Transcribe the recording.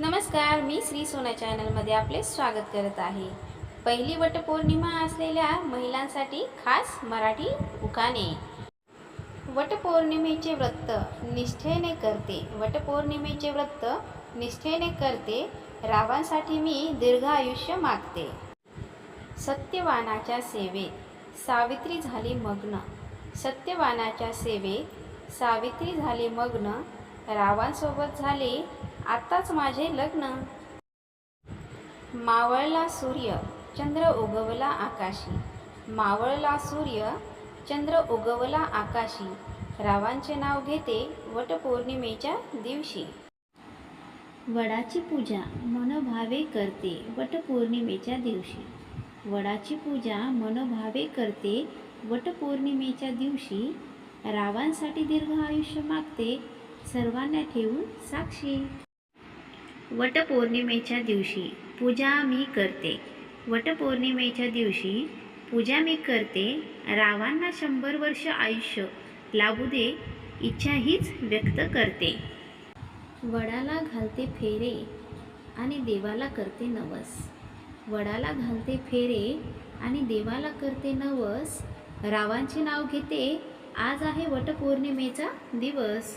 नमस्कार मी श्री सोना चॅनलमध्ये आपले स्वागत करत आहे. पहिली वटपौर्णिमा असलेल्या महिलांसाठी खास मराठी उखाणे. वटपौर्णिमेचे व्रत निष्ठेने करते. वटपौर्णिमेचे व्रत निष्ठेने करते. रावांसाठी मी दीर्घ आयुष्य मागते. सत्यवानाच्या सेवेत सावित्री झाली मग्न. सत्यवानाच्या सेवेत सावित्री झाली मग्न. रावांसोबत झाले आत्ताच माझे लग्न. मावळला सूर्य चंद्र उगवला आकाशी. मावळला सूर्य चंद्र उगवला आकाशी. रावांचे नाव घेते वटपौर्णिमेच्या दिवशी. वडाची पूजा मनोभावे करते वटपौर्णिमेच्या दिवशी. वडाची पूजा मनोभावे करते वटपौर्णिमेच्या दिवशी. रावांसाठी दीर्घ आयुष्य मागते सर्वांना ठेवून साक्षी. वटपौर्णिमेच्या दिवशी पूजा मी करते. वटपौर्णिमेच्या दिवशी पूजा मी करते. रावांना शंभर वर्ष आयुष्य लाभू दे इच्छा हीच व्यक्त करते. वडाला घालते फेरे आणि देवाला करते नवस. वडाला घालते फेरे आणि देवाला करते नवस. रावांचे नाव घेते आज आहे वटपौर्णिमेचा दिवस.